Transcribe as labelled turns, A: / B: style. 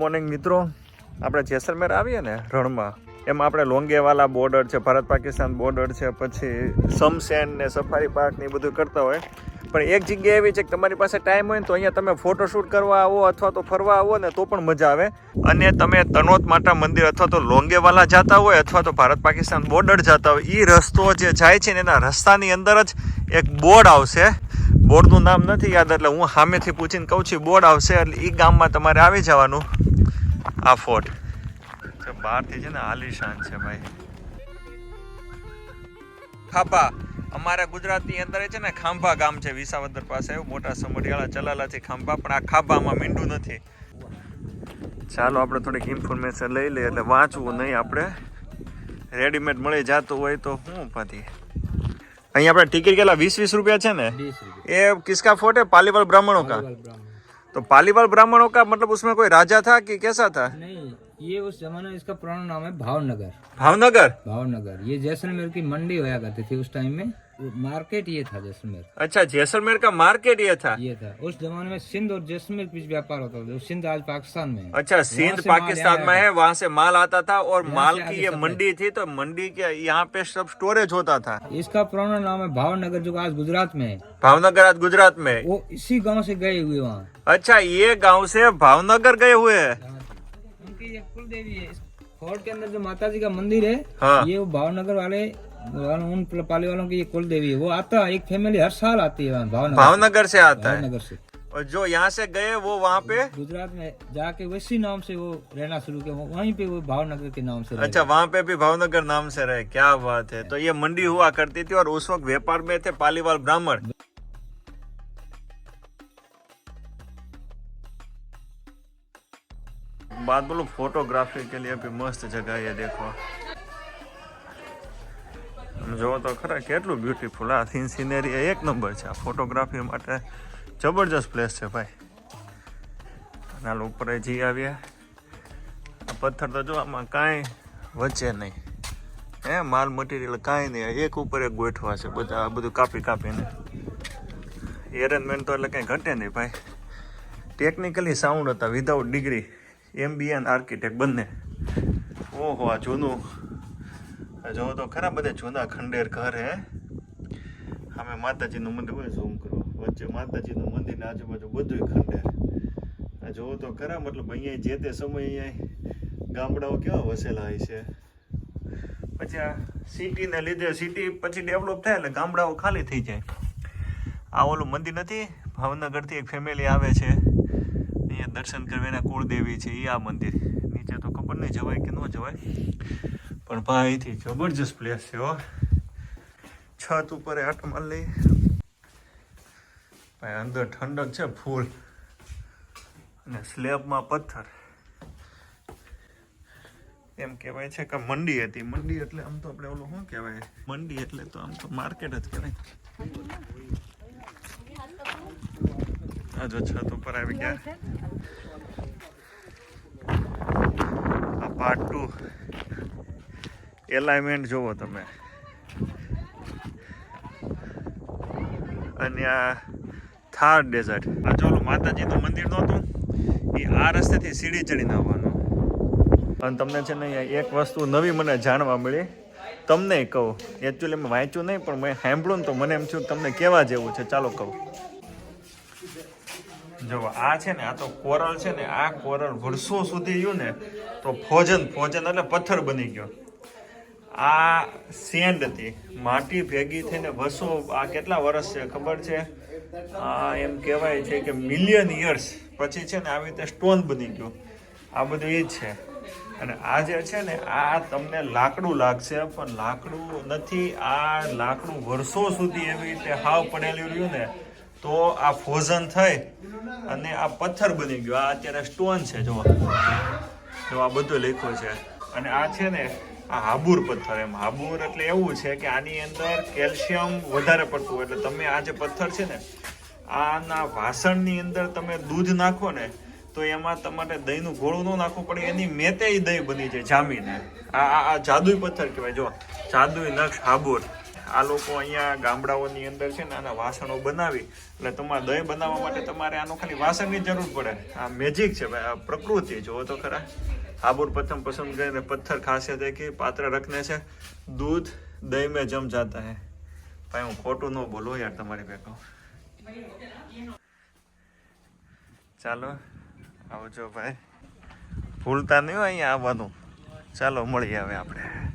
A: Morning મિત્રો. આપણે જેસલમેર આવીએ ને રણમાં, એમાં આપણે લોંગેવાલા બોર્ડર છે, ભારત પાકિસ્તાન બોર્ડર છે, પછી સમસેન ને સફારી પાર્ક ને એ બધું કરતા હોય. પણ એક જગ્યા એવી છે કે તમારી પાસે ટાઈમ હોય તો અહીંયા તમે ફોટોશૂટ કરવા આવો અથવા તો ફરવા આવો ને તો પણ મજા આવે. અને તમે તનોત માતા મંદિર અથવા તો લોંગેવાલા જતા હોય અથવા તો ભારત પાકિસ્તાન બોર્ડર જતા હોય એ રસ્તો જે જાય છે ને એના રસ્તાની અંદર જ એક બોર્ડ આવશે. બોર્ડનું નામ નથી યાદ એટલે હું સામેથી પૂછીને કહું છું બોર્ડ આવશે એટલે એ ગામમાં તમારે આવી જવાનું. આ ફોર્ટ બહારથી છે ને આલીશાન છે ભાઈ. ખાપા અમારા ગુજરાતની અંદર છે ને ખાંભા ગામ છે વિસાવદર પાસે. એવું મોટા સમઢિયાળા છે ખાંભા પણ આ ખાંભામાં મીંડું નથી. ચાલો આપણે થોડીક ઇન્ફોર્મેશન લઈ લઈએ એટલે વાંચવું નહીં આપણે. રેડીમેડ મળી જતું હોય તો હું પછી અહીંયા આપણે ટિકિટ કેટલા? વીસ વીસ રૂપિયા છે ને?
B: એ કિસ્કા
A: ફોટે પાલીવાલ બ્રાહ્મણો કા? पालीवाल ब्राह्मणों का
B: ब्राह्मण
A: तो पालीवाल ब्राह्मणों का मतलब उसमें कोई राजा था कि कैसा था
B: नहीं ये उस जमाने में इसका पुराना नाम है भावनगर।
A: भावनगर?
B: भावनगर। ये जैसलमेर की मंडी होया करती थी उस टाइम में। मार्केट ये था जैसलमेर।
A: अच्छा जैसलमेर का मार्केट ये था?
B: ये था। उस जमाने में सिंध और जैसलमेर बीच व्यापार होता था। सिंध आज पाकिस्तान में
A: अच्छा सिंध पाकिस्तान में है वहाँ से माल आता था और माल की ये मंडी थी तो मंडी के यहाँ पे सब स्टोरेज होता था।
B: इसका पुराना नाम है भावनगर जो आज गुजरात में है।
A: भावनगर आज गुजरात में?
B: वो इसी गाँव से गए हुए वहाँ।
A: अच्छा ये गाँव से भावनगर गए हुए हैं?
B: उनकी ये कुल देवी है इस फोर्ट के अंदर जो माता जी का मंदिर है
A: हाँ
B: ये वो भावनगर वाले वालों- उन पाली वालों की ये कुल देवी है वो आता एक फैमिली हर साल आती है वहाँ भावनगर
A: भावनगर से आता है
B: भावनगर से
A: और जो यहाँ से गए वो वहाँ पे
B: गुजरात में जाके वैसी नाम से वो रहना शुरू किया वो वहीं पे वो भावनगर के नाम से रह
A: अच्छा वहाँ पे भी भावनगर नाम से रहे क्या बात है तो ये मंडी हुआ करती थी और उस वक्त व्यापार में थे पालीवाल ब्राह्मण बात बोलो फोटोग्राफी के लिए भी मस्त जगह है ये देखो આમ જોવો તો ખરા કેટલું બ્યુટીફુલ આ સીન સિનેરી એક નંબર છે આ ફોટોગ્રાફી માટે જબરજસ્ત પ્લેસ છે ભાઈ અને હાલ ઉપર જઈ આવ્યા આ પથ્થર તો જો આમાં કાંઈ વચ્ચે નહીં હે માલ મટીરિયલ કાંઈ નહીં એક ઉપર એક ગોઠવા છે બધા આ બધું કાપી કાપીને એરેન્જમેન્ટ તો એટલે કંઈ ઘટે નહીં ભાઈ ટેકનિકલી સાઉન્ડ હતા વિધાઉટ ડિગ્રી એમબીએ અને આર્કિટેક્ટ બંને. ઓહો, આ જૂનું. જોવો તો ખરા બધા જૂના ખંડેર ઘર હે. અમે માતાજીનું મંદિર હોય ઝૂમ કરો. વચ્ચે માતાજીનું મંદિર ને આજુબાજુ બધું ખંડેર. જોવો તો ખરા, મતલબ અહીંયા જે તે સમયે અહીંયા ગામડાઓ કેવા વસેલા હોય છે. પછી આ સિટીને લીધે સિટી પછી ડેવલપ થાય એટલે ગામડાઓ ખાલી થઈ જાય. આ ઓલું મંદિર નથી, ભાવનગરથી એક ફેમિલી આવે છે. દર્શન કરવા એના કુળદેવી છે એ આ મંદિર. નીચે તો ખબર નહીં જવાય કે ન જવાય. પણ ભાઈથી જબરજસ્ત પ્લેસ છે છત ઉપર આટ માલ લઈ. ભાઈ અંદર ઠંડક છે, ફૂલ. અને સ્લેબમાં પથ્થર. એમ કહેવાય છે કે મંડી હતી. મંડી એટલે આમ તો આપણે ઓલું શું કહેવાય? મંડી એટલે તો આમ તો માર્કેટ જ કહેવાય. આ જો છત ઉપર આવી ગયા આ પાર્ટ ટુ એલાઇમેન્ટ જોવો તમે. અને આ થાર ડેઝર્ટ આ જો માતાજીનું મંદિર નહોતું, એ આ રસ્તેથી સીડી ચડીને આવવાનું. અને તમને છે ને એક વસ્તુ નવી મને જાણવા મળી. તમને કહું. એકચ્યુઅલી મેં વાંચ્યું નહીં, પણ મેં સાંભળ્યું ને તો મને એમ થયું તમને કેવા જેવું છે. ચાલો કહું. જો આ છે ને, આ તો કોરલ છે ને, આ કોરલ વર્ષો સુધી રહ્યું ને, તો ફોજન ફોજન એટલે પથ્થર બની ગયો. આ સેન્ડ હતી. માટી ભેગી થઈને વર્ષો, આ કેટલા વર્ષ છે ખબર છે? આ એમ કહેવાય છે કે મિલિયન યર્સ પછી છે ને આવી રીતે સ્ટોન બની ગયો. આ બધું એ જ છે. અને આ જે છે ને, આ તમને લાકડું લાગશે, પણ લાકડું નથી. આ લાકડું વર્ષો સુધી એવી રીતે હાવ પડેલું રહ્યું ને તો આ ફોઝન થઈ અને આ પથ્થર બની ગયો. આ અત્યારે સ્ટોન છે જો જો આ બધું લખ્યું છે. અને આ છે ને, આ હાબુર પથ્થર એમ. હાબુર એટલે એવું છે કે આની અંદર કેલ્શિયમ વધારે પડતું હોય. એટલે તમે આ જે પથ્થર છે ને, આના વાસણની અંદર તમે દૂધ નાખો ને, તો એમાં તમારે દહીંનું ગોળું ન નાખવું પડે. એની મેતે દહીં બની જાય જામીને. આ આ જાદુઈ પથ્થર કહેવાય. જો જાદુઈ નક્ષ હાબુર. આ લોકો અહીંયા ગામડાઓની અંદર છે ને આના વાસણો બનાવી એટલે તમારે દહીં બનાવવા માટે તમારે આનું ખાલી વાસણની જરૂર પડે. આ મેજિક છે ભાઈ, આ પ્રકૃતિ જોવો તો ખરા. હાબુર પ્રથમ પસંદ કરીને પથ્થર ખાસે કે પાત્ર રખને છે. દૂધ, દહીં મેં જમ જાતા હે. ભાઈ, હું ખોટું ન બોલો યાર તમારી ભેગો. ચાલો, આવજો ભાઈ. ભૂલતા નહીં હોય અહીંયા આવવાનું. ચાલો, મળીએ હવે આપણે.